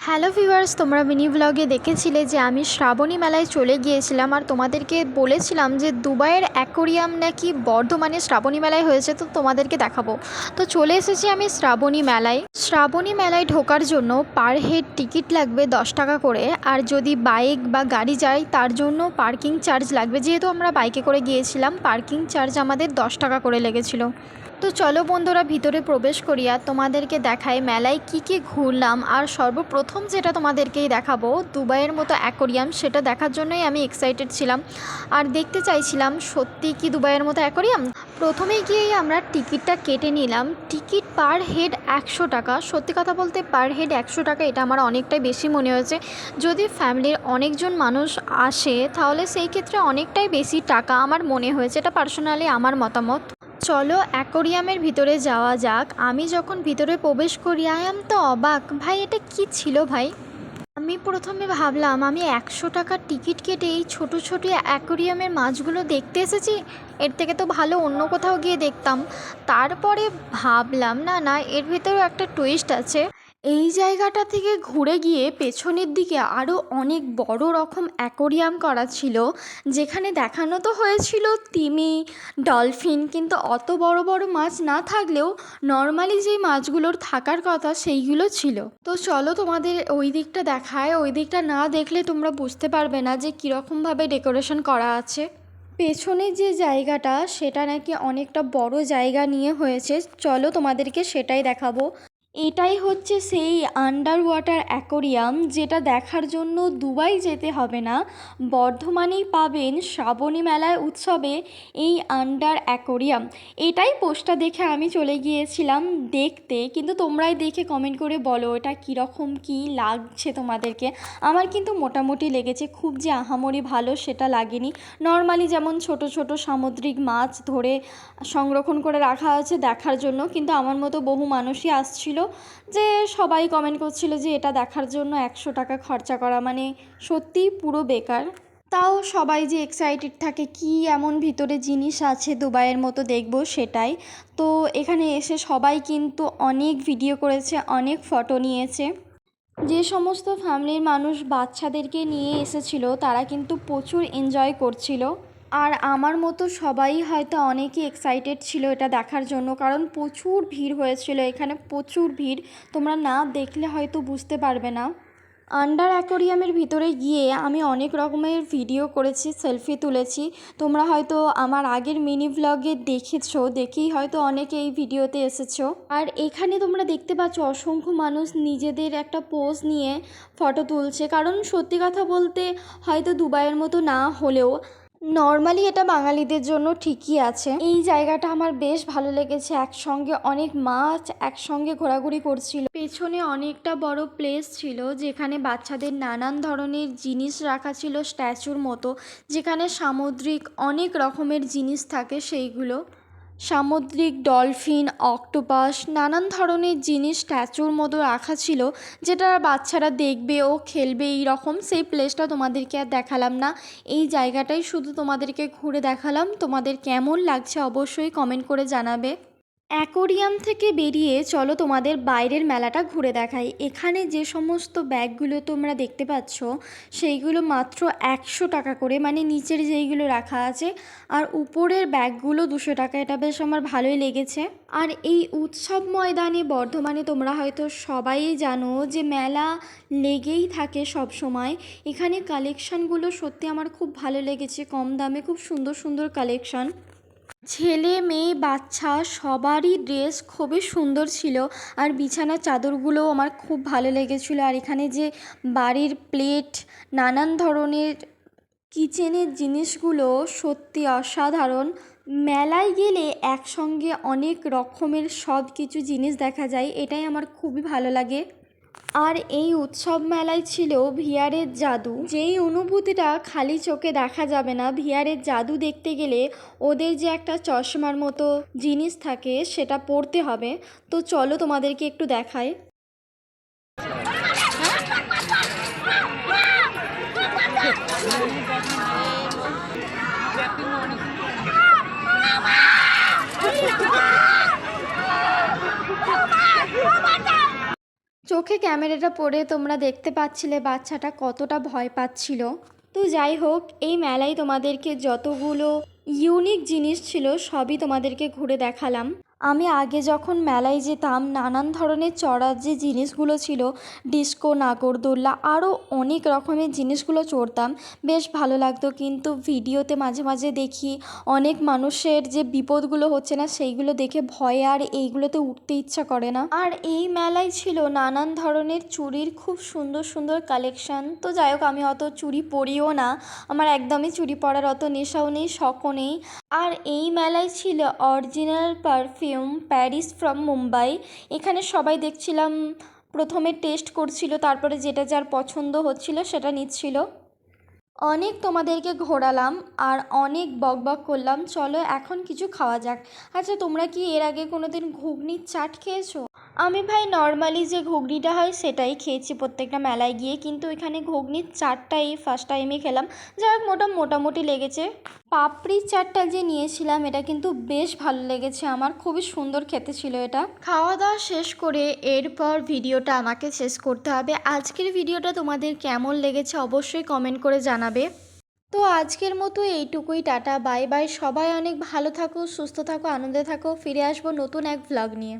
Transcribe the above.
Hello viewers, তোমরা mini ব্লগে দেখেছিলে যে আমি শ্রাবণী মেলায় চলে গিয়েছিলাম আর তোমাদেরকে বলেছিলাম যে দুবাইয়ের অ্যাকোরিয়াম নাকি বর্ধমানে শ্রাবণী মেলায় হয়েছে, তো তোমাদেরকে দেখাবো। তো চলে এসেছি আমি শ্রাবণী মেলায়। শ্রাবণী মেলায় ঢোকার জন্য পার হেড টিকিট লাগবে দশ টাকা করে, আর যদি বাইক বা গাড়ি যায় তার জন্য পার্কিং চার্জ লাগবে। যেহেতু আমরা বাইকে করে গিয়েছিলাম, পার্কিং চার্জ আমাদের দশ টাকা করে লেগেছিলো। তো চলো বন্ধুরা, ভিতরে প্রবেশ করিয়া তোমাদেরকে দেখাই মেলায় কি কি ঘুরলাম। আর সর্বপ্রথম যেটা তোমাদেরকেই দেখাবো, দুবাইয়ের মতো অ্যাকোরিয়াম, সেটা দেখার জন্যই আমি এক্সাইটেড ছিলাম। আর দেখতে চাইছিলাম, সত্যি কি দুবাইয়ের মতো অ্যাকোরিয়াম? প্রথমে গিয়েই আমরা টিকিটটা কেটে নিলাম। টিকিট পার হেড একশো টাকা। সত্যি কথা বলতে, পার হেড একশো টাকা, এটা আমার অনেকটাই বেশি মনে হয়েছে। যদি ফ্যামিলির অনেকজন মানুষ আসে, তাহলে সেই ক্ষেত্রে অনেকটাই বেশি টাকা আমার মনে হয়েছে। এটা পার্সোনালি আমার মতামত। চলো অ্যাকোরিয়ামের ভিতরে যাওয়া যাক। আমি যখন ভিতরে প্রবেশ করি আই এম তো অবাক। ভাই, এটা কি ছিল ভাই? আমি প্রথমে ভাবলাম, আমি একশো টাকার টিকিট কেটে এই ছোটো ছোটো অ্যাকোরিয়ামের মাছগুলো দেখতে এসেছি। এর থেকে তো ভালো অন্য কোথাও গিয়ে দেখতাম। তারপরে ভাবলাম, না না, এর ভিতরেও একটা টুইস্ট আছে। এই জায়গাটা থেকে ঘুরে গিয়ে পেছনের দিকে আরও অনেক বড় রকম অ্যাকোরিয়াম করা ছিল, যেখানে দেখানো তো হয়েছিল তিমি, ডলফিন, কিন্তু অত বড় বড় মাছ না থাকলেও নর্মালি যেই মাছগুলোর থাকার কথা সেইগুলো ছিল। তো চলো তোমাদের ওই দিকটা দেখায়, ওই দিকটা না দেখলে তোমরা বুঝতে পারবে না যে কীরকমভাবে ডেকোরেশন করা আছে। পেছনে যে জায়গাটা, সেটা নাকি অনেকটা বড় জায়গা নিয়ে হয়েছে, চলো তোমাদেরকে সেটাই দেখাবো। এটাই হচ্ছে সেই আন্ডার ওয়াটার অ্যাকোরিয়াম যেটা দেখার জন্য দুবাই যেতে হবে না। বর্ধমানেই পাবেন শ্রাবণী মেলায় উৎসবে এই আন্ডার অ্যাকোরিয়াম এটাই পোস্টটা দেখে আমি চলে গিয়েছিলাম দেখতে, কিন্তু তোমরাই দেখে কমেন্ট করে বলো এটা কীরকম, কী লাগছে তোমাদেরকে? আমার কিন্তু মোটামুটি লেগেছে, খুব যে আহামরি ভালো সেটা লাগেনি। নর্মালি যেমন ছোট ছোট সামুদ্রিক মাছ ধরে সংরক্ষণ করে রাখা আছে দেখার জন্য, কিন্তু আমার মতো বহু মানুষই আসছিল যে সবাই কমেন্ট করছিল যে এটা দেখার জন্য একশো টাকা খরচা করা মানে সত্যিই পুরো বেকার। তাও সবাই যে এক্সাইটেড থাকে, কি এমন ভিতরে জিনিস আছে দুবাইয়ের মতো দেখব সেটাই। তো এখানে এসে সবাই কিন্তু অনেক ভিডিও করেছে, অনেক ফটো নিয়েছে। যে সমস্ত ফ্যামিলির মানুষ বাচ্চাদেরকে নিয়ে এসেছিল, তারা কিন্তু প্রচুর এনজয় করছিল। আর আমার মতো সবাই হয়তো অনেকই এক্সাইটেড ছিল এটা দেখার জন্য, কারণ প্রচুর ভিড় হয়েছিল এখানে, প্রচুর ভিড়। তোমরা না দেখলে হয়তো বুঝতে পারবে না। আন্ডার অ্যাকোরিয়ামের ভিতরে গিয়ে আমি অনেক রকমের ভিডিও করেছি সেলফি তুলেছি। তোমরা হয়তো আমার আগের মিনি ভ্লগে দেখেছ, দেখেই হয়তো অনেকে এই ভিডিওতে এসেছ। আর এখানে তোমরা দেখতে পাচ্ছ অসংখ্য মানুষ নিজেদের একটা পোজ নিয়ে ফটো তুলছে। কারণ সত্যি কথা বলতে হয়তো দুবাইয়ের মতো না হলেও নর্মালি এটা বাঙালিদের জন্য ঠিকই আছে। এই জায়গাটা আমার বেশ ভালো লেগেছে। একসঙ্গে অনেক মাছ, একসঙ্গে ঘোরাঘুরি করছিল। পেছনে অনেকটা বড় প্লেস ছিল, যেখানে বাচ্চাদের নানান ধরনের জিনিস রাখা ছিল, স্ট্যাচুর মতো, যেখানে সামুদ্রিক অনেক রকমের জিনিস থাকে সেইগুলো। সামুদ্রিক ডলফিন, অক্টোপাস, নানান ধরনের জিনিস স্ট্যাচুর মতো রাখা ছিল, যেটা বাচ্চারা দেখবে ও খেলবে। এই রকম সেই প্লেসটা তোমাদেরকে আর দেখালাম না। এই জায়গাটাই শুধু তোমাদেরকে ঘুরে দেখালাম। তোমাদের কেমন লাগছে অবশ্যই কমেন্ট করে জানাবে। অ্যাকোরিয়াম থেকে বেরিয়ে চলো তোমাদের বাইরের মেলাটা ঘুরে দেখাই। এখানে যে সমস্ত ব্যাগগুলো তোমরা দেখতে পাচ্ছ, সেইগুলো মাত্র একশো টাকা করে মানে নিচের যেইগুলো রাখা আছে, আর উপরের ব্যাগগুলো দুশো টাকা। এটা বেশ আমার ভালোই লেগেছে। আর এই উৎসব ময়দানে বর্ধমানে তোমরা হয়তো সবাই জানো যে মেলা লেগেই থাকে সব সময়। এখানে কালেকশানগুলো সত্যি আমার খুব ভালো লেগেছে, কম দামে, খুব সুন্দর সুন্দর কালেকশান ছেলে মেয়ে বাচ্চা সবারই ড্রেস খুবই সুন্দর ছিল। আর বিছানার চাদরগুলোও আমার খুব ভালো লেগেছিলো। আর এখানে যে বাড়ির প্লেট নানান ধরনের কিচেনের জিনিসগুলো সত্যি অসাধারণ। মেলায় গেলে একসঙ্গে অনেক রকমের সব কিছু জিনিস দেখা যায়। এটাই আমার খুবই ভালো লাগে। আর এই উৎসব মেলায় ছিল ভিয়ারের জাদু। যেই অনুভূতিটা খালি চোখে দেখা যাবে না, ভিয়ারের জাদু দেখতে গেলে ওদের যে একটা চশমার মতো জিনিস থাকে সেটা পড়তে হবে। তো চলো তোমাদেরকে একটু দেখাই। চোখে ক্যামেরাটা পড়ে তোমরা দেখতে পাচ্ছিলে বাচ্চাটা কতটা ভয় পাচ্ছিল। তো যাই হোক, এই মেলায় তোমাদেরকে যতগুলো ইউনিক জিনিস ছিল, সবই তোমাদেরকে ঘুরে দেখালাম। আমি আগে যখন মেলায় যেতাম, নানান ধরনের চড়ার যে জিনিসগুলো ছিল, ডিস্কো, নাগরদোল্লা, আরও অনেক রকমের জিনিসগুলো চড়তাম, বেশ ভালো লাগতো। কিন্তু ভিডিওতে মাঝে মাঝে দেখি, অনেক মানুষের যে বিপদগুলো হচ্ছে না, সেইগুলো দেখে ভয়ে আর এইগুলোতে উঠতে ইচ্ছা করে না। আর এই মেলায় ছিল নানান ধরনের চুড়ির খুব সুন্দর সুন্দর কালেকশন। তো যাই হোক, আমি অত চুড়ি পরিও না। আমার একদমই চুড়ি পরার অত নেশাও নেই, শখও নেই। আর এই মেলায় ছিল original perfume Paris from Mumbai. এখানে সবাই দেখছিলাম, প্রথমে টেস্ট করছিল, তারপরে যেটা যার পছন্দ হচ্ছিল সেটা নিচ্ছিল। অনেক তোমাদেরকে ঘোরালাম আর অনেক বক বক করলাম। চলো এখন কিছু খাওয়া যাক। আচ্ছা তোমরা কি এর আগে কোনো দিন ঘুগনির চাট খেয়েছো? আমি ভাই নর্মালি যে ঘুগনিটা হয় সেটাই খেয়েছি প্রত্যেকটা মেলায় গিয়ে, কিন্তু এখানে ঘুগনির চাটটাই ফার্স্ট টাইমে খেলাম। যাই হোক, মোটা মোটামুটি লেগেছে। পাপড়ির চাটটা যে নিয়েছিলাম, এটা কিন্তু বেশ ভালো লেগেছে আমার। খুবই সুন্দর খেতে ছিল এটা। খাওয়া দাওয়া শেষ করে এরপর ভিডিওটা আমাকে শেষ করতে হবে। আজকের ভিডিওটা তোমাদের কেমন লেগেছে অবশ্যই কমেন্ট করে জানাবে। তো আজকের মতো এইটুকুই, টাটা বাই বাই সবাই অনেক ভালো থাকো, সুস্থ থাকো, আনন্দে থাকো। ফিরে আসব নতুন এক ভ্লগ নিয়ে।